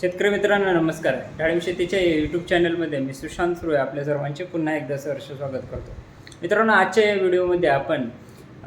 शेतकरी मित्रांनो नमस्कार. डाळिंब शेतीच्या यूट्यूब चॅनलमध्ये मी सुशांत सुरू आपल्या सर्वांचे पुन्हा एकदा सहर्ष स्वागत करतो. मित्रांनो आजच्या या व्हिडिओमध्ये आपण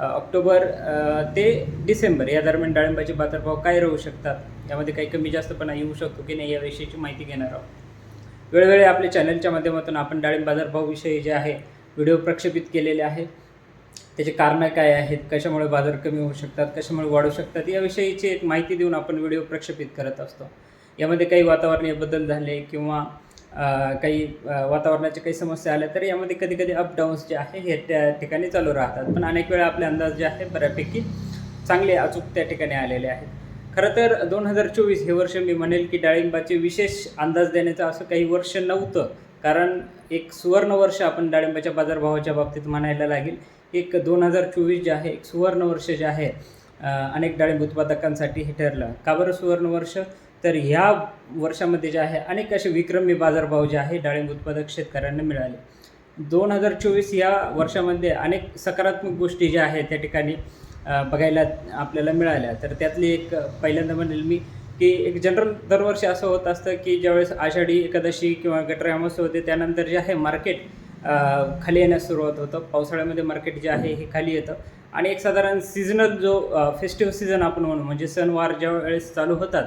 ऑक्टोबर ते डिसेंबर या दरम्यान डाळिंबाचे बाजारभाव काय राहू शकतात? यामध्ये काही कमी जास्तपणा येऊ शकतो की नाही याविषयीची माहिती घेणार आहोत. वेळोवेळी आपल्या चॅनलच्या माध्यमातून आपण डाळिंब बाजारभावाविषयी जे आहे व्हिडिओ प्रक्षेपित केलेले आहे. त्याचे कारणं काय आहेत? कशामुळे बाजार कमी होऊ शकतात? कशामुळे वाढू शकतात? याविषयीची एक माहिती देऊन आपण व्हिडिओ प्रक्षेपित करत असतो. यामध्ये काही वातावरणीय बदल झाले किंवा काही वातावरणाच्या काही समस्या आल्या तर यामध्ये कधी कधी अपडाऊन्स जे आहे हे त्या ठिकाणी चालू राहतात. पण अनेक वेळा आपले अंदाज जे आहे बऱ्यापैकी चांगले अचूक त्या ठिकाणी आलेले आहेत. खरं तर दोन हजार चोवीस हे वर्ष मी म्हणेल की डाळिंबाचे विशेष अंदाज देण्याचं असं काही वर्ष नव्हतं. कारण एक सुवर्ण वर्ष आपण डाळिंबाच्या बाजारभावाच्या बाबतीत म्हणायला लागेल. एक दोन हजार चोवीस जे आहे एक सुवर्ण वर्ष जे आहे अनेक डाळिंब उत्पादकांसाठी हे ठरलं. का बरं सुवर्ण वर्ष? तर ह्या वर्षामध्ये जे आहे अनेक असे विक्रमी बाजारभाव जे आहे डाळिंब उत्पादक शेतकऱ्यांना मिळाले. दोन हजार चोवीस या वर्षामध्ये अनेक सकारात्मक गोष्टी ज्या आहेत त्या ठिकाणी बघायला आपल्याला मिळाल्या. तर त्यातली एक पहिल्यांदा म्हणेल मी की एक जनरल दरवर्षी असं होत असतं की ज्यावेळेस आषाढी एकादशी किंवा गटर अमावस्या होते त्यानंतर जे आहे मार्केट खाली येण्यास सुरुवात होतं. पावसाळ्यामध्ये मार्केट जे आहे हे खाली येतं. आणि एक साधारण सीझनल जो फेस्टिव्ह सीझन आपण म्हणू म्हणजे सणवार ज्या वेळेस चालू होतात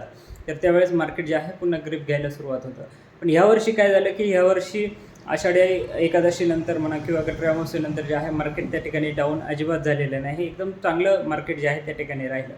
तर त्यावेळेस मार्केट जे आहे पुन्हा ग्रीप घ्यायला सुरुवात होतं. पण यावर्षी काय झालं की यावर्षी आषाढी एकादशीनंतर म्हणा किंवा गटर जे आहे मार्केट त्या ठिकाणी डाऊन अजिबात झालेलं नाही. एकदम चांगलं मार्केट जे आहे त्या ठिकाणी राहिलं.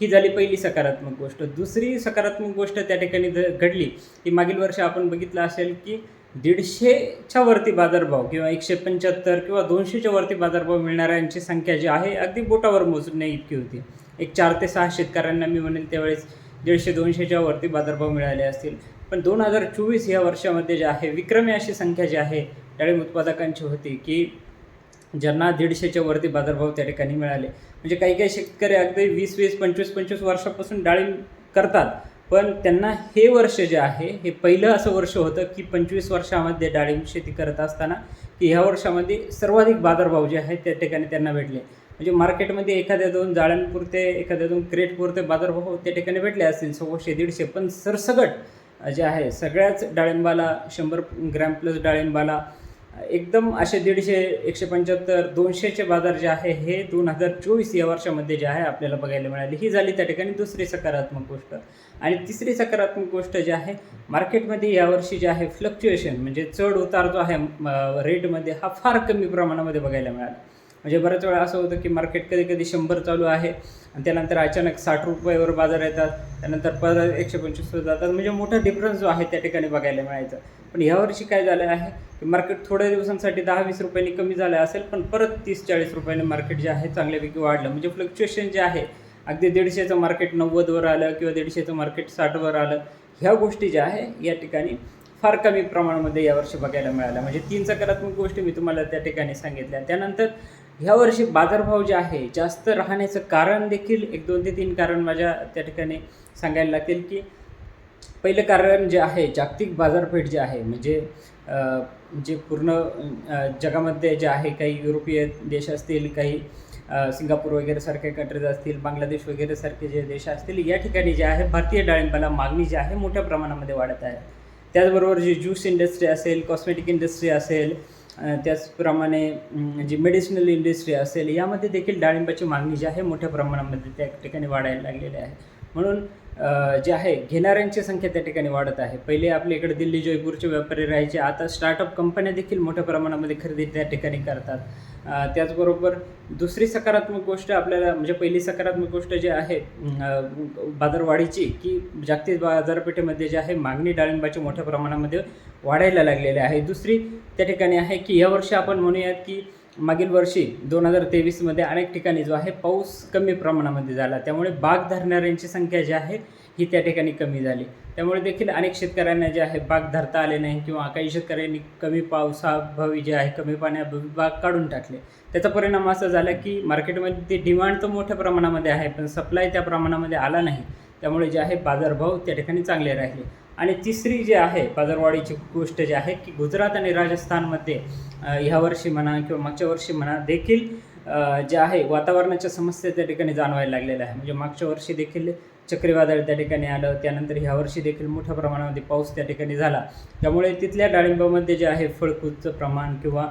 ही झाली पहिली सकारात्मक गोष्ट. दुसरी सकारात्मक गोष्ट त्या ठिकाणी घडली की मागील वर्ष आपण बघितलं असेल की दीडशेच्या वरती बाजारभाव किंवा एकशे पंच्याहत्तर किंवा दोनशेच्या वरती बाजारभाव मिळणाऱ्यांची संख्या जी आहे अगदी बोटावर मोजण्या इतकी होती. एक चार ते सहा शेतकऱ्यांना मी म्हणेन त्यावेळेस दीडशे दोनशेच्या वरती बाजारभाव मिळाले असतील. पण दोन हजार चोवीस या वर्षामध्ये जे आहे विक्रमी अशी संख्या जी आहे डाळिंब उत्पादकांची होती की ज्यांना दीडशेच्या वरती बाजारभाव त्या ठिकाणी मिळाले. म्हणजे काही काही शेतकरी अगदी वीस वीस पंचवीस पंचवीस वर्षापासून डाळिंब करतात. पण त्यांना हे वर्ष जे आहे हे पहिलं असं वर्ष होतं की पंचवीस वर्षामध्ये डाळिंब शेती करत असताना की ह्या वर्षामध्ये सर्वाधिक बाजारभाव जे आहेत त्या ठिकाणी त्यांना भेटले. म्हणजे मार्केटमध्ये एखाद्या दोन जाळ्यांपुरते एखाद्या दोन क्रेटपुरते बाजारभाव हो, त्या ठिकाणी भेटले असतील. सव्वाशे दीडशे पण सरसगट जे आहे सगळ्याच डाळिंबाला शंभर ग्रॅम प्लस डाळिंबाला एकदम असे दीडशे एकशे पंच्याहत्तर दोनशेचे बाजार जे आहे हे दोन हजार चोवीस या वर्षामध्ये जे आहे आपल्याला बघायला मिळाले. ही झाली त्या ठिकाणी दुसरी सकारात्मक गोष्ट. आणि तिसरी सकारात्मक गोष्ट जी आहे मार्केटमध्ये यावर्षी जे आहे फ्लक्च्युएशन म्हणजे चढ उतार जो आहे रेटमध्ये हा फार कमी प्रमाणामध्ये बघायला मिळाला. म्हणजे बऱ्याच वेळा असं होतं की मार्केट कधी कधी शंभर चालू आहे आणि त्यानंतर अचानक साठ रुपयावर बाजार येतात त्यानंतर परत एकशे पंचवीसवर जातात. म्हणजे मोठा डिफरन्स जो आहे त्या ठिकाणी बघायला मिळायचा. पण यावर्षी काय झालं आहे की मार्केट थोड्या दिवसांसाठी दहा वीस रुपयांनी कमी झालं असेल पण परत तीस चाळीस रुपयांनी मार्केट जे आहे चांगल्यापैकी वाढलं. म्हणजे फ्लक्च्युएशन जे आहे अगदी दीडशेचं मार्केट नव्वदवर आलं किंवा दीडशेचं मार्केट साठवर आलं ह्या गोष्टी ज्या आहे या ठिकाणी फार कमी प्रमाणामध्ये यावर्षी बघायला मिळाल्या. म्हणजे तीन सकारात्मक गोष्टी मी तुम्हाला त्या ठिकाणी सांगितल्या. त्यानंतर ह्या वर्षी बाजारभाव जे आहे जास्त राहण्याचं कारण देखील एक दोन ते तीन कारण माझ्या त्या ठिकाणी सांगायला लागतील की पहिलं कारण जे आहे जागतिक बाजारपेठ जे आहे म्हणजे जे पूर्ण जगामध्ये जे आहे काही युरोपीय देश असतील काही सिंगापूर वगैरे सारखे कंट्रीज असतील बांगलादेश वगैरे सारखे जे देश असतील या ठिकाणी जे आहे भारतीय डाळिंबाला मागणी जी आहे मोठ्या प्रमाणामध्ये वाढत आहे. त्याचबरोबर जी ज्यूस इंडस्ट्री असेल कॉस्मेटिक इंडस्ट्री असेल त्याचप्रमाणे जी मेडिसिनल इंडस्ट्री असेल यामध्ये देखील डाळिंबाची मागणी जी आहे मोठ्या प्रमाणामध्ये त्या ठिकाणी वाढायला लागलेली आहे. म्हणून जे आहे घेणाऱ्यांची संख्या त्या ठिकाणी वाढत आहे. पहिले आपल्या इकडे दिल्ली जयपूरचे व्यापारी राहायचे आता स्टार्टअप कंपन्या देखील मोठ्या प्रमाणामध्ये खरेदी त्या ठिकाणी करतात. त्याचबरोबर दुसरी सकारात्मक गोष्ट आपल्याला म्हणजे पहिली सकारात्मक गोष्ट जी आहे बाजारवाढीची की जागतिक बाजारपेठेमध्ये जे आहे मागणी डाळिंबाची मोठ्या प्रमाणामध्ये वाढायला लागलेली आहे. दुसरी त्या ठिकाणी आहे की यावर्षी आपण म्हणूयात की मागील वर्षी दोन हजार तेवीसमध्ये अनेक ठिकाणी जो आहे पाऊस कमी प्रमाणामध्ये झाला. त्यामुळे बाग धरणाऱ्यांची संख्या जी आहे ही त्या ठिकाणी कमी झाली. त्यामुळे देखील अनेक शेतकऱ्यांना जे आहे बाग धरता आले नाही किंवा काही शेतकऱ्यांनी कमी पावसाभावी जे आहे कमी पाण्याभावी बाग काढून टाकले. त्याचा परिणाम असा झाला की मार्केटमध्ये ते डिमांड तर मोठ्या प्रमाणामध्ये आहे पण सप्लाय त्या प्रमाणामध्ये आला नाही. त्यामुळे जे आहे बाजारभाव त्या ठिकाणी चांगले राहिले. आणि तिसरी जी आहे बाजारवाढीची गोष्ट जी आहे की गुजरात आणि राजस्थानमध्ये ह्या वर्षी म्हणा किंवा मागच्या वर्षी म्हणा देखील जे आहे वातावरणाच्या समस्या त्या ठिकाणी जाणवायला लागलेल्या आहे म्हणजे मागच्या वर्षी देखील चक्रीवादळ त्या ठिकाणी आलं त्यानंतर ह्यावर्षी देखील मोठ्या प्रमाणामध्ये पाऊस त्या ठिकाणी झाला. त्यामुळे तिथल्या डाळिंबामध्ये जे आहे फळकूदचं प्रमाण किंवा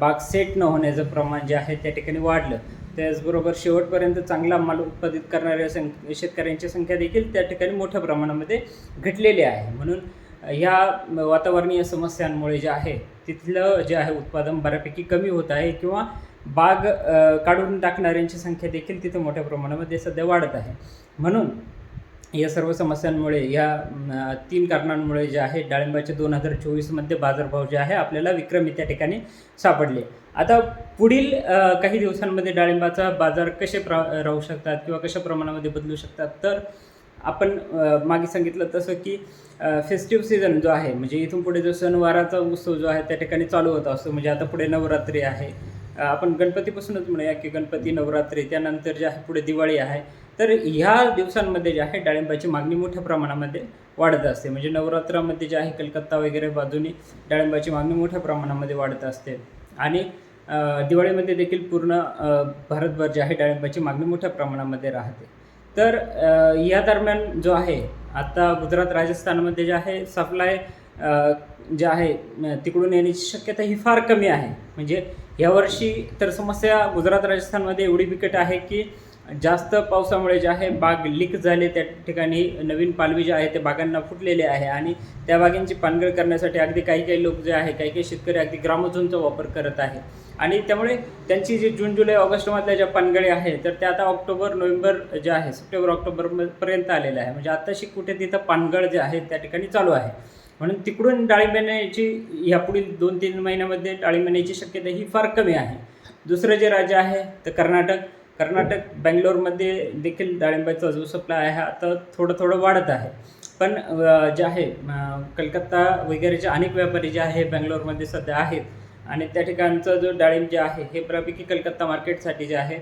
बाग सेट न होण्याचं प्रमाण जे आहे त्या ठिकाणी वाढलं. त्याचबरोबर शेवटपर्यंत चांगला माल उत्पादित करणाऱ्या सं शेतकऱ्यांची संख्या देखील त्या ठिकाणी मोठ्या प्रमाणामध्ये घटलेली आहे. म्हणून ह्या वातावरणीय समस्यांमुळे जे आहे तिथलं जे आहे उत्पादन बऱ्यापैकी कमी होत आहे किंवा बाग काढून टाकणाऱ्यांची संख्या देखील तिथे मोठ्या प्रमाणामध्ये सध्या वाढत आहे. म्हणून या सर्व समस्यांमुळे या तीन कारणांमुळे जे आहे डाळिंबाचे दोन हजार चोवीसमध्ये बाजारभाव जे आहे आपल्याला विक्रमी त्या ठिकाणी सापडले. आता पुढील काही दिवसांमध्ये डाळिंबाचा बाजार कसे प्रा राहू शकतात किंवा कशा प्रमाणामध्ये बदलू शकतात? तर आपण मागे सांगितलं तसं की फेस्टिव्ह सीझन जो आहे म्हणजे इथून पुढे जो सणवाराचा उत्सव जो आहे त्या ठिकाणी चालू होत असतो. म्हणजे आता पुढे नवरात्री आहे. आपण गणपतीपासूनच म्हणूया की गणपती नवरात्री त्यानंतर जे आहे पुढे दिवाळी आहे. तर ह्या दिवसांमध्ये जे आहे डाळिंबाची मागणी मोठ्या प्रमाणामध्ये वाढत असते. म्हणजे नवरात्रामध्ये जे आहे कलकत्ता वगैरे बाजूनी डाळिंबाची मागणी मोठ्या प्रमाणामध्ये वाढत असते. आणि दिवाळीमध्ये देखील पूर्ण भारतभर जे आहे डाळिंबाची मागणी मोठ्या प्रमाणामध्ये राहते. तर या दरम्यान जो आहे आता गुजरात राजस्थानमध्ये जे आहे सप्लाय जे आहे तिकडून येण्याची शक्यता ही फार कमी आहे. म्हणजे यावर्षी तर समस्या गुजरात राजस्थानमध्ये एवढी बिकट आहे की जास्त पावसामुळे जे आहे बाग लीक झाले. त्या ठिकाणी नवीन पालवी जे आहे ते बागांना फुटलेले आहे आणि त्या बागांची पानगळ करण्यासाठी अगदी काही काही लोक जे आहे काही काही शेतकरी अगदी ग्रामोझोनचा वापर करत आहे. आणि त्यामुळे त्यांची जी जून जुलै ऑगस्टमधल्या ज्या पानगळी आहे तर त्या आता ऑक्टोबर नोव्हेंबर जे आहे सप्टेंबर ऑक्टोबर पर्यंत आलेल्या आहे. म्हणजे आताशी कुठे तिथं पानगळ जे आहे त्या ठिकाणी चालू आहे. म्हणून तिकडून डाळिंब ह्यापुढील दोन तीन महिन्यामध्ये डाळिंब येण्याची शक्यता ही फार कमी आहे. दुसरं जे राज्य आहे तर कर्नाटक. कर्नाटक बँगलोरमध्ये देखील डाळिंबाचा जो सप्लाय आहे आता थोडं थोडं वाढत आहे. पण जे आहे कलकत्ता वगैरेचे अनेक व्यापारी जे आहे बँगलोरमध्ये सध्या आहेत आणि त्या ठिकाणचा जो डाळिंब जे आहे हे बऱ्यापैकी कलकत्ता मार्केटसाठी जे आहे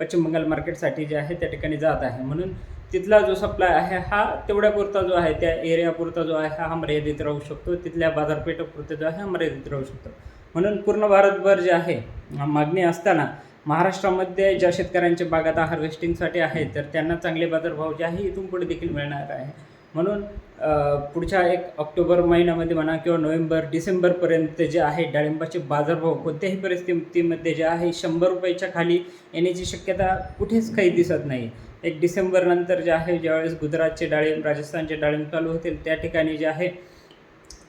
पश्चिम बंगाल मार्केटसाठी जे आहे त्या ठिकाणी जात आहे. म्हणून तिथला जो सप्लाय आहे हा तेवढ्यापुरता जो आहे त्या एरियापुरता जो आहे हा मर्यादित राहू शकतो. तिथल्या बाजारपेठापुरता जो आहे हा मर्यादित राहू शकतो. म्हणून पूर्ण भारतभर जे आहे मागणी असताना महाराष्ट्रामध्ये ज्या शेतकऱ्यांच्या बागात हार्वेस्टिंगसाठी आहेत तर त्यांना चांगले बाजारभाव जे आहे इथून पुढे देखील मिळणार आहे. म्हणून पुढच्या एक ऑक्टोबर महिन्यामध्ये म्हणा किंवा नोव्हेंबर डिसेंबरपर्यंत जे आहे डाळिंबाचे बाजारभाव कोणत्याही परिस्थितीमध्ये जे आहे शंभर रुपयाच्या खाली येण्याची शक्यता कुठेच काही दिसत नाही. एक डिसेंबरनंतर जे आहे ज्यावेळेस गुजरातचे डाळिंब राजस्थानचे डाळिंब चालू होतील त्या ठिकाणी जे आहे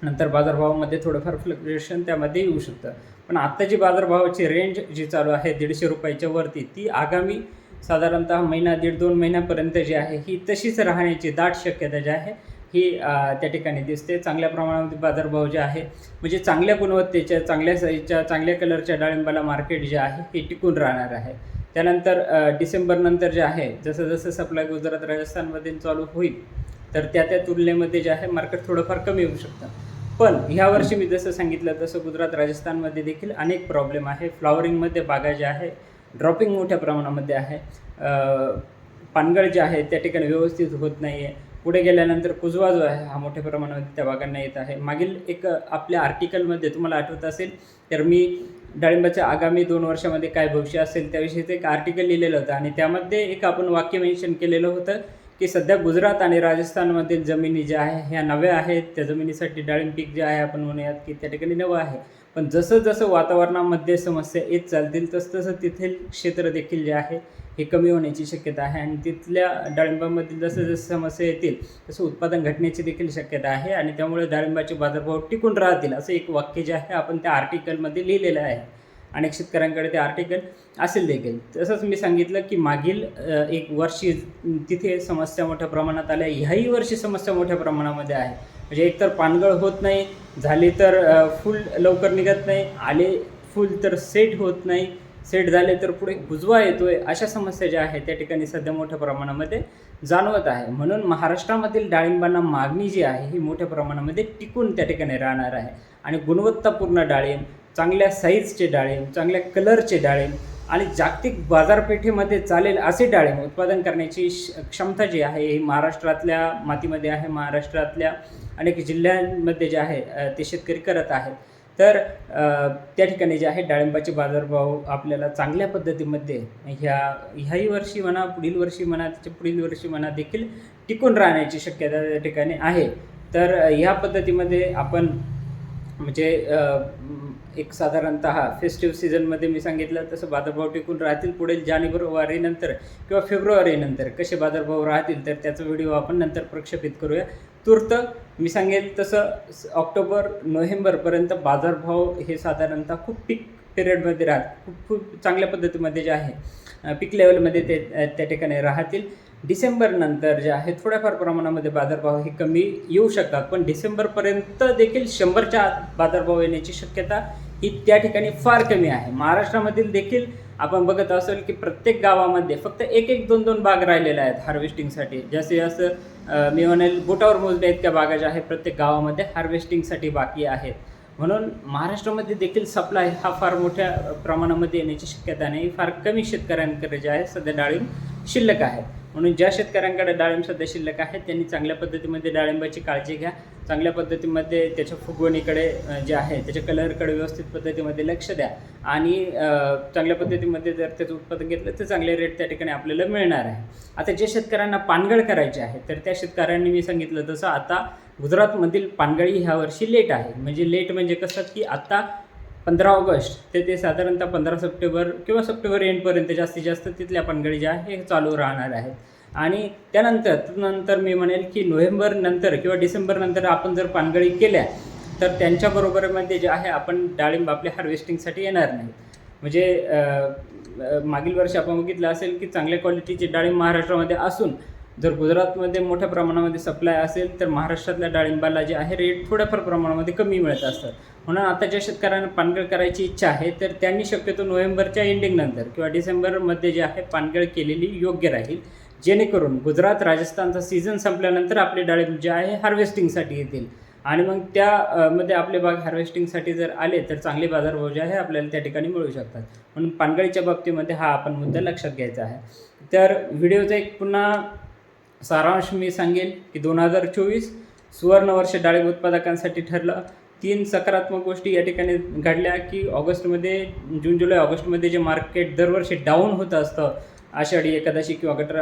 नंतर बाजारभावामध्ये थोडंफार फ्लक्च्युएशन त्यामध्ये येऊ शकतं. पण आत्ताची बाजारभावाची रेंज जी चालू आहे दीडशे रुपयाच्या वरती ती आगामी साधारणतः महिना दीड दोन महिन्यापर्यंत जी आहे ही तशीच राहण्याची दाट शक्यता जी आहे ही त्या ठिकाणी दिसते. चांगल्या प्रमाणामध्ये बाजारभाव जे आहे म्हणजे चांगल्या गुणवत्तेच्या चांगल्या साईजच्या चांगल्या कलरच्या डाळिंबाला मार्केट जे आहे हे टिकून राहणार आहे. त्यानंतर डिसेंबरनंतर जे आहे जसं जसं सप्लाय गुजरात राजस्थानमध्ये चालू होईल तर त्या त्या तुलनेमध्ये जे आहे मार्केट थोडंफार कमी होऊ शकतं. पण ह्या वर्षी मी जसं सांगितलं तसं गुजरात राजस्थानमध्ये देखील अनेक प्रॉब्लेम आहे. फ्लॉवरिंगमध्ये बागा ज्या आहे ड्रॉपिंग मोठ्या प्रमाणामध्ये आहे. पानगळ जे आहे त्या ठिकाणी व्यवस्थित होत नाही आहे पुढे गेल्यानंतर कुजवा जो आहे हा मोठ्या प्रमाणामध्ये त्या बागांना येत आहे. मागील एक आपल्या आर्टिकलमध्ये तुम्हाला आठवत असेल तर मी डाळिंबाच्या आगामी दोन वर्षामध्ये काय भविष्य असेल त्याविषयीचं एक आर्टिकल लिहिलेलं होतं. आणि त्यामध्ये एक आपण वाक्य मेन्शन केलेलं होतं की सध्या गुजरात आणि राजस्थानमधील जमिनी ज्या आहे ह्या नव्या आहेत. त्या जमिनीसाठी डाळिंब पीक जे आहे आपण म्हणूयात की त्या ठिकाणी नवं आहे. पण जसं जसं वातावरणामध्ये समस्या येत चालतील तसं तसं तेथील क्षेत्र देखील जे आहे हे कमी होण्याची शक्यता आहे. आणि तिथल्या डाळिंबामधील जसं जसं समस्या येतील तसं उत्पादन घटण्याची देखील शक्यता आहे. आणि त्यामुळे डाळिंबाचे बाजारभाव टिकून राहतील असं एक वाक्य जे आहे आपण त्या आर्टिकलमध्ये लिहिलेलं आहे. अनेक शेतकऱ्यांकडे ते आर्टिकल असेल देखील. तसंच मी सांगितलं की मागील एक वर्षी तिथे समस्या मोठ्या प्रमाणात आल्या. ह्याही वर्षी समस्या मोठ्या प्रमाणामध्ये आहे. म्हणजे एकतर पानगळ होत नाही झाले तर फुल लवकर निघत नाही. आले फुल तर सेट होत नाही. सेट झाले तर पुढे कुजवा येतोय अशा समस्या ज्या आहेत त्या ठिकाणी सध्या मोठ्या प्रमाणामध्ये जाणवत आहे. म्हणून महाराष्ट्रामधील डाळिंबांना मागणी जी आहे ही मोठ्या प्रमाणामध्ये टिकून त्या ठिकाणी राहणार आहे. आणि गुणवत्तापूर्ण डाळिंब चांगल्या साईजचे डाळिंब चांगल्या कलरचे डाळिंब आणि जागतिक बाजारपेठेमध्ये चालेल असे डाळिंब उत्पादन करण्याची क्षमता जी आहे ही महाराष्ट्रातल्या मातीमध्ये आहे. महाराष्ट्रातल्या अनेक जिल्ह्यांमध्ये जे आहे ते शेतकरी करत आहेत. तर त्या ठिकाणी जे आहे डाळिंबाचे बाजारभाव आपल्याला चांगल्या पद्धतीमध्ये ह्या ह्याही वर्षी म्हणा पुढील वर्षी म्हणा त्याच्या पुढील वर्षी म्हणा देखील टिकून राहण्याची शक्यता त्या ठिकाणी आहे. तर ह्या पद्धतीमध्ये आपण म्हणजे एक साधारणत फेस्टिव्ह सीझनमध्ये मी सांगितलं तसं बाजारभाव टिकून राहतील पुढील जानेवारीनंतर किंवा फेब्रुवारीनंतर कसे बाजारभाव राहतील तर त्याचा व्हिडिओ आपण नंतर प्रक्षेपित करूया. तूर्त मी सांगेल तसं ऑक्टोबर नोव्हेंबरपर्यंत बाजारभाव हे साधारणतः खूप पीक पिरियडमध्ये राहत खूप खूप चांगल्या पद्धतीमध्ये जे आहे पीक लेवलमध्ये ते त्या ठिकाणी राहतील. डिसेंबरनंतर जे आहे थोड्याफार प्रमाणामध्ये बाजारभाव हे कमी येऊ शकतात पण डिसेंबरपर्यंत देखील शंभरच्या आत बाजारभाव येण्याची शक्यता ही त्या ठिकाणी फार कमी आहे. महाराष्ट्रामधील देखील आपण बघत असेल की प्रत्येक गावामध्ये फक्त एक एक दोन दोन बाग राहिलेले आहेत हार्वेस्टिंगसाठी जास्तीत जास्त मी म्हणेल बोटावर मोजल्या इतक्या बागा ज्या आहेत प्रत्येक गावामध्ये हार्वेस्टिंगसाठी बाकी आहेत. म्हणून महाराष्ट्रामध्ये देखील सप्लाय हा फार मोठ्या प्रमाणामध्ये येण्याची शक्यता नाही. फार कमी शेतकऱ्यांकडे जे आहे सध्या डाळिंब शिल्लक आहे. म्हणून ज्या शेतकऱ्यांकडे डाळिंब सध्या शिल्लक आहे त्यांनी चांगल्या पद्धतीमध्ये डाळिंबाची काळजी घ्या. चांगल्या पद्धतीमध्ये त्याच्या फुगवणीकडे जे आहे त्याच्या कलरकडे व्यवस्थित पद्धतीमध्ये लक्ष द्या. आणि चांगल्या पद्धतीमध्ये जर त्याचं उत्पादन घेतलं तर चांगले रेट त्या ठिकाणी आपल्याला मिळणार आहे. आता जे शेतकऱ्यांना पानगळ करायचे आहे तर त्या शेतकऱ्यांनी मी सांगितलं तसं आता गुजरातमधील पानगळी ह्या वर्षी लेट आहे. म्हणजे लेट म्हणजे कसं की आत्ता पंधरा ऑगस्ट ते ते साधारणतः पंधरा सप्टेंबर किंवा सप्टेंबर एंडपर्यंत जास्तीत जास्त तिथल्या पानगळी ज्या आहे हे चालू राहणार आहेत. आणि त्यानंतर नंतर मी म्हणेल की नोव्हेंबर नंतर किंवा डिसेंबर नंतर आपण जर पानगळी केल्या तर त्यांच्याबरोबरमध्ये जे आहे आपण डाळिंब आपल्या हार्वेस्टिंगसाठी येणार नाही. म्हणजे मागील वर्षी आपण बघितलं असेल की चांगल्या क्वालिटीचे डाळिंब महाराष्ट्रामध्ये असून जर गुजरातमध्ये मोठ्या प्रमाणामध्ये सप्लाय असेल तर महाराष्ट्रातल्या डाळिंबाला जे आहे रेट थोड्याफार प्रमाणामध्ये कमी मिळत असतात. म्हणून आता ज्या शेतकऱ्यांना पानगळ करायची इच्छा आहे तर त्यांनी शक्यतो नोव्हेंबरच्या एंडिंगनंतर किंवा डिसेंबरमध्ये जे आहे पानगळ केलेली योग्य राहील. जेणेकरून गुजरात राजस्थानचा सीझन संपल्यानंतर आपले डाळिंब जे आहे हार्वेस्टिंगसाठी येतील. आणि मग त्या मध्ये आपले बाग हार्वेस्टिंगसाठी जर आले तर चांगले बाजारभाव जे आहे आपल्याला त्या ठिकाणी मिळू शकतात. म्हणून पानगळीच्या बाबतीमध्ये हा आपण मुद्दा लक्षात घ्यायचा आहे. तर व्हिडिओचा एक पुन्हा सारांश मी सांगेन की दोन हजार चोवीस सुवर्णवर्ष डाळिंब उत्पादकांसाठी ठरलं. तीन सकारात्मक गोष्टी या ठिकाणी घडल्या की ऑगस्टमध्ये जून जुलै ऑगस्टमध्ये जे मार्केट दरवर्षी डाऊन होत असतं आषाढी एकादशी किंवा गटर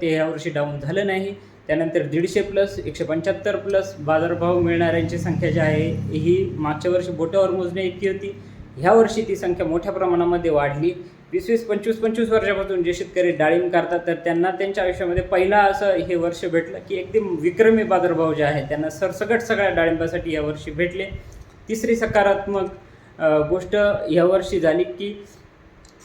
ते ह्यावर्षी डाऊन झालं नाही. त्यानंतर दीडशे प्लस एकशे पंच्याहत्तर प्लस बाजारभाव मिळणाऱ्यांची संख्या जी आहे ही मागच्या वर्षी बोटावर मोजण्या इतकी होती. ह्या वर्षी ती संख्या मोठ्या प्रमाणामध्ये वाढली. वीस वीस पंचवीस पंचवीस वर्षापासून जे शेतकरी डाळिंब करतात तर त्यांना त्यांच्या आयुष्यामध्ये पहिला असं हे वर्ष भेटलं की एकदम विक्रमी बाजारभाव जे आहे त्यांना सरसकट सगळ्या डाळिंबासाठी यावर्षी भेटले. तिसरी सकारात्मक गोष्ट गोष्ट यावर्षी झाली की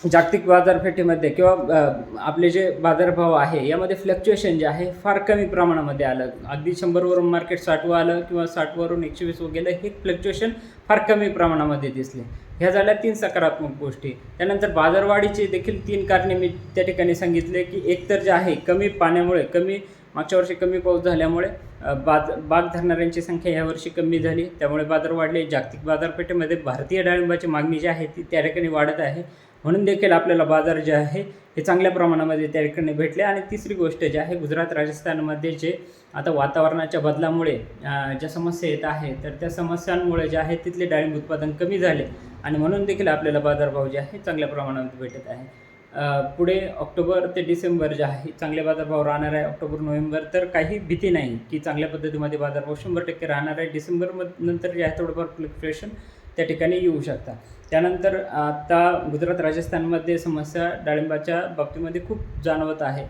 जागतिक बाजारपेठेमध्ये किंवा आपले जे बाजारभाव आहे यामध्ये फ्लक्च्युएशन जे आहे फार कमी प्रमाणामध्ये आलं. अगदी शंभरवरून मार्केट साठवं आलं किंवा साठवरून एकशे वीस गेलं हे फ्लक्च्युएशन फार कमी प्रमाणामध्ये दिसले. ह्या झाल्या तीन सकारात्मक गोष्टी. त्यानंतर बाजारवाढीचे देखील तीन कारणे मी त्या ठिकाणी सांगितले की एकतर जे आहे कमी पाण्यामुळे कमी मागच्या वर्षी कमी पाऊस झाल्यामुळे बाज बाग धरणाऱ्यांची संख्या यावर्षी कमी झाली. त्यामुळे बाजार वाढले. जागतिक बाजारपेठेमध्ये भारतीय डाळिंबाची मागणी जी आहे ती त्या ठिकाणी वाढत आहे. म्हणून देखील आपल्याला बाजार जे आहे हे चांगल्या प्रमाणामध्ये त्या ठिकाणी भेटले. आणि तिसरी गोष्ट जी आहे गुजरात राजस्थानमध्ये जे आता वातावरणाच्या बदलामुळे ज्या समस्या येत आहे तर त्या समस्यांमुळे जे आहे तिथले डाळिंब उत्पादन कमी झाले. आणि म्हणून देखील आपल्याला बाजारभाव जे आहे चांगल्या प्रमाणामध्ये भेटत आहे. पुढे ऑक्टोबर ते डिसेंबर जे आहे चांगले बाजारभाव राहणार आहे. ऑक्टोबर नोव्हेंबर तर काही भीती नाही की चांगल्या पद्धतीमध्ये बाजारभाव शंभर टक्के राहणार आहे. डिसेंबर नंतर जे आहे थोडंफार फ्लक्च्युएशन त्या ठिकाणी येऊ शकतात. त्यानंतर आता गुजरात राजस्थानमध्ये समस्या डाळिंबाच्या बाबतीमध्ये खूप जाणवत आहे.